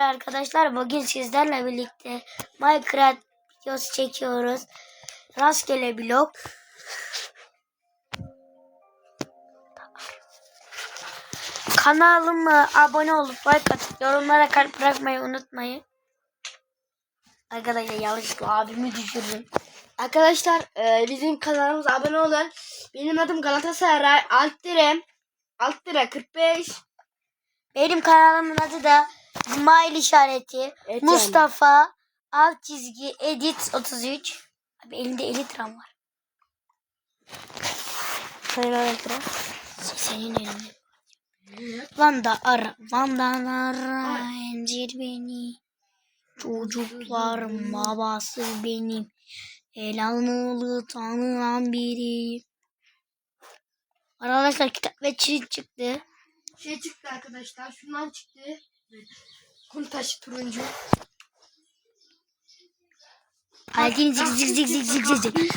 Arkadaşlar bugün sizlerle birlikte Minecraft videosu çekiyoruz. Rastgele blog. Kanalıma abone olup like atıp yorumlara kalp bırakmayı unutmayın. Arkadaşlar yanlışlıkla abimi düşürdüm. Arkadaşlar e, bizim kanalımıza abone olun. Benim adım Galatasaray Altirem. Alttire 45. Benim kanalımın adı da Smile işareti. Evet Mustafa alt çizgi edit 33. Abi elinde elitram var. Senin elinde. Vanda ara, Van'dan ara, incir beni. Çocuklarım babası benim. Elanılı tanınan biriyim. Arkadaşlar kitap ve çizik çıktı. Şey çıktı arkadaşlar. Şundan çıktı. Kum taşı turuncu. Altin zik zik zik zik zik zik zik.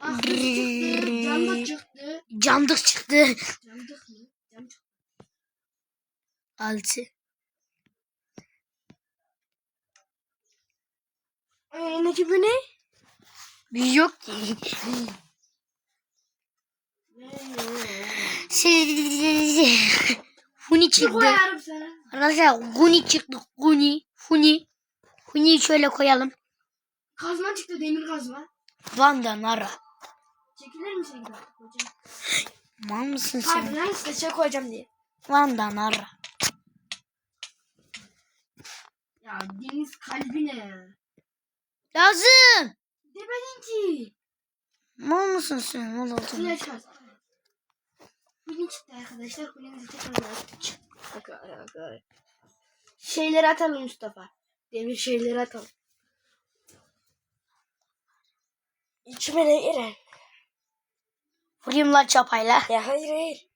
Ah, çıktı. Canlık çıktı. Canlık mı? Canlık. Altı. Önündeki bu ne? Bir yok ki. Huni Ne çıktı. koyarım sana? Arkadaşlar Huni çıktı. Huni. Huni. Huni'yi şöyle koyalım. Kazma çıktı demir kazma. Van'dan ara. Çekilir misin hocam? Mal mısın Pardon sen? hangisine şey koyacağım diye. Van'dan ara. Ya deniz kalbine. Lazım. Demedin ki. Mal mısın sen? Mal oldun. Suya. Bugün çıktı arkadaşlar. Kulemizi tekrar attık. Şeyleri atalım Mustafa. Demir şeyleri atalım. İçime ne girer? Vurayım lan çapayla. Ya hayır hayır.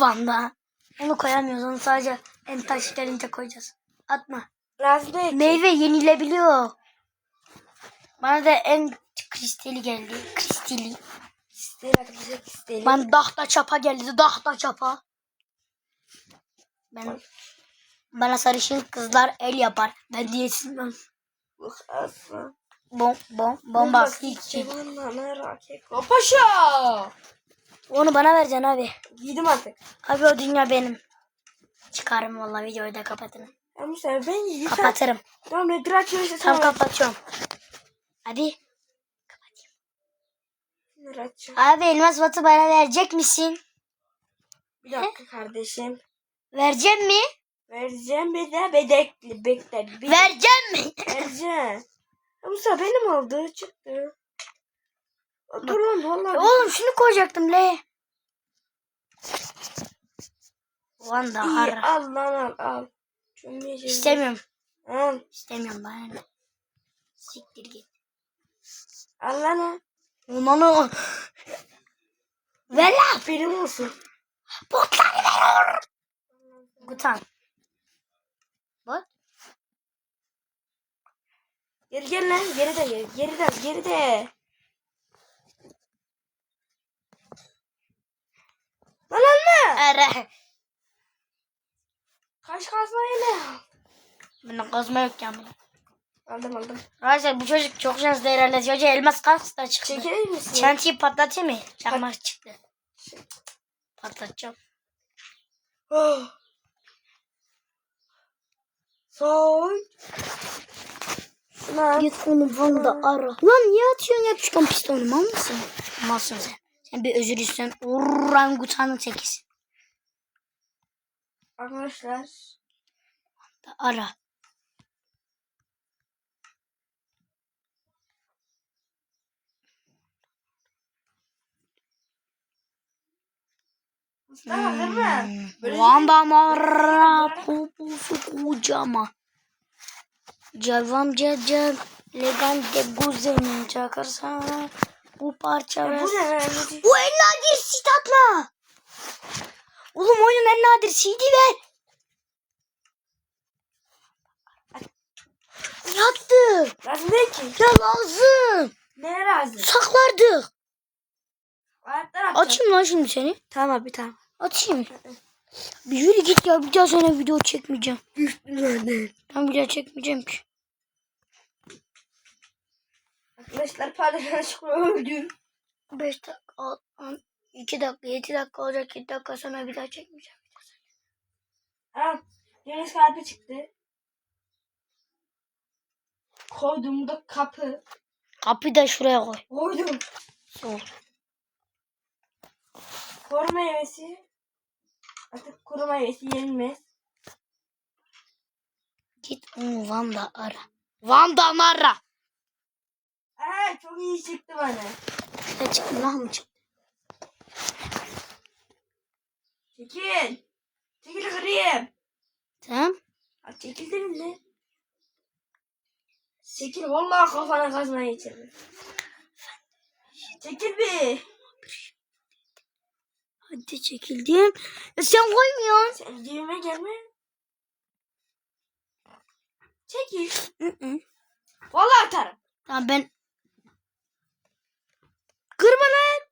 Van'da. Onu koyamıyoruz. Onu sadece en taş gelince koyacağız. Atma. Lazım değil. Meyve yenilebiliyor. Bana da en kristali geldi. Kristali. İsteyin arkadaşlar isteyin. Ben dahta çapa geldi. Dahta çapa. Ben bana sarışın kızlar el yapar. Ben. Asla. Bom bom bombastik. Paşa. Onu bana vereceksin abi. Giydim artık. Abi o dünya benim. Çıkarım vallahi videoyu da kapatırım. Ama sen ben giydim. Kapatırım. Tamam ne işte Tam tamam. kapatıyorum. Bunları açacağım. Abi elmas batı bana verecek misin? Bir dakika kardeşim. Vereceğim mi? Vereceğim bir de bedekli bekle. Bir Vereceğim mi? Vereceğim. Ama benim oldu çıktı. Dur lan vallahi. Oğlum şunu koyacaktım le. Vanda İyi ara. al lan al al. Cümleyeceğim. İstemiyorum. Al. İstemiyorum ne. Siktir git. Al lan al. Ulan o. Ver lan. Benim olsun. Botları ver. Gutan. Bot. Geri gel lan. Geri de gel. Geri de geri de. Lan anne. Ara. Kaç kazma yine. Bunda kazma yok ya. Aldım aldım. Arkadaşlar bu çocuk çok şanslı herhalde. Hoca elmas kas da çıktı. Çekilir misin? Çantayı patlatayım mı? Çakmak çıktı. Patlatacağım. Oh. Son. Lan. Git onu Van'da ara. Lan niye atıyorsun yapışkan pistonu mal mısın? Malsın sen. Sen bir özür isten. Orangutanın tekisin. Arkadaşlar. Ara. Mustafa hazır mı? Vanda mara poposu kocaman. Cavam cacav legan de guzenin çakarsana bu parça ver. Bu ne lan? Bu en nadir sit atla. Oğlum oyunun en nadir CD ver. Yattı. Lazım değil ki. Ya lazım. Ne lazım? Saklardık. Açayım lan şimdi seni. Tamam abi tamam. Açayım. Bir yürü git ya bir daha sana video çekmeyeceğim. Ben bir daha çekmeyeceğim ki. Arkadaşlar pardon yanlışlıkla öldüm. 5 dakika, 2 dakika, 7 dakika olacak. 7 dakika sonra bir daha çekmeyeceğim. Aa, deniz kalbi çıktı. Koydum da kapı. Kapıyı da şuraya koy. Koydum. Sol. Koru meyvesi. Artık kuru meyvesi yenilmez. Git onu Van'da ara. Van'dan ara. Aa, çok iyi çıktı bana. Ne çıktı lan mı çıktı? Çekil. Çekil kırayım. Tamam. Ha, çekil dedim de. Çekil vallahi kafana kazmayı geçirdim. Çekil bir. Hadi çekildim. Ya sen koymuyorsun. Sen dibime gelme. Çekil. Hı hı. Vallahi atarım. Tamam ben Kırma lan.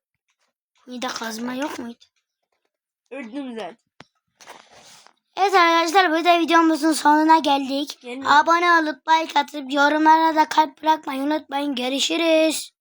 bir de kazma yok muydu? Öldüm zaten. Evet arkadaşlar burada videomuzun sonuna geldik. Gelme. Abone olup like atıp yorumlara da kalp bırakmayı unutmayın. Görüşürüz.